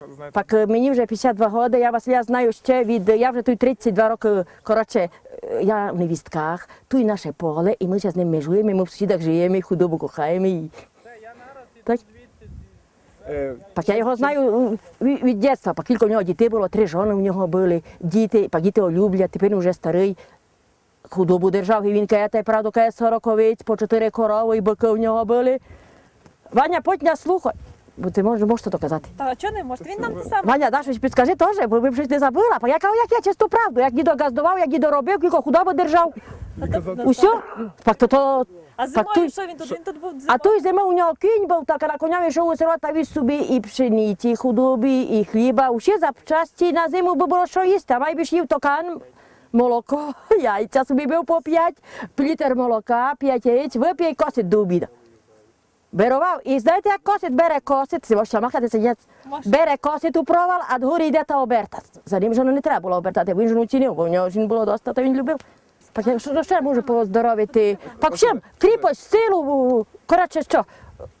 Знаєте, Так е, мені вже 52 роки, я вас я знаю ще від, я вже тут 32 роки, коротше, е, я в невістках, тут наше поле, і ми ще з ним межуємо, і ми в сусідах живемо, і худобу кохаємо. І... Так? е, Так я його знаю е, від, дитинства, по кілька в нього дітей було, три жони в нього були, діти, по діти його люблять, тепер він вже старий. Худобу держав, і він каже, правду, каже, сороковиць, по чотири корови і бики в нього були. Ваня, потня слухай, бо ти можеш, можеш то казати. Та чого не можете? Він нам те саме. Ваня, да, щось підскажи теж, бо ви б щось не забула. Бо я кажу, як я чисту правду, як дідо газдував, як дідо робив, кілько худобу держав. Усьо? Так то, то, А так зимою той- що він тут? Він тут був а зимою. той зима у нього кінь був, так а на коня йшов у село та віз собі і пшениці, і худобі, і хліба. Усі запчасті на зиму би було що їсти, а майбіж їв токан, молоко, яйця собі бив по п'ять, літр молока, п'ять яєць, вип'є і косить до обіду. Берував. І знаєте, як косить, бере косить, це можна махати Можна. бере косить у провал, а дгорі йде та оберта. За ним жону не треба було обертати, він жону цінив, бо в нього жін було доста, то він любив. Так я що ще можу поздоровити? Так всім, кріпость, силу, коротше що,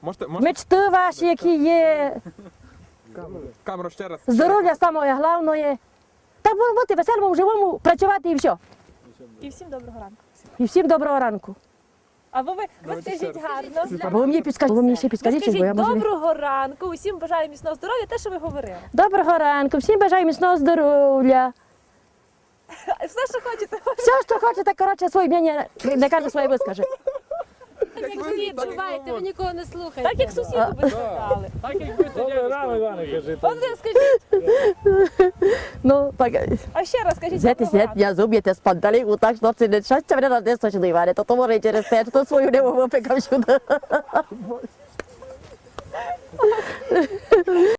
можете, можете мечти ваші, які є, камеру ще раз. здоров'я саме головне. Так бути веселому, живому, працювати і все. І всім доброго ранку. І всім доброго ранку. А ви, скажіть гарно. Або ви мені підскажіть, ви мені ще підскажіть, бо я доброго ранку, усім бажаю міцного здоров'я, те, що ви говорили. Доброго ранку, всім бажаю міцного здоров'я. Все, що хочете. Все, що хочете, коротше, своє мнення, не каже своє вискаже. Так як всі відчуваєте, ви нікого не слухаєте. Так як сусіди ви сказали. Рано, Іване, кажи. От ви скажіть, Ну, так, а ще раз скажіть знаєте, доброго ранку. я зуб'єте з панталіку, так, що це не щастя мене на десь точно Іване, то то може і через те, що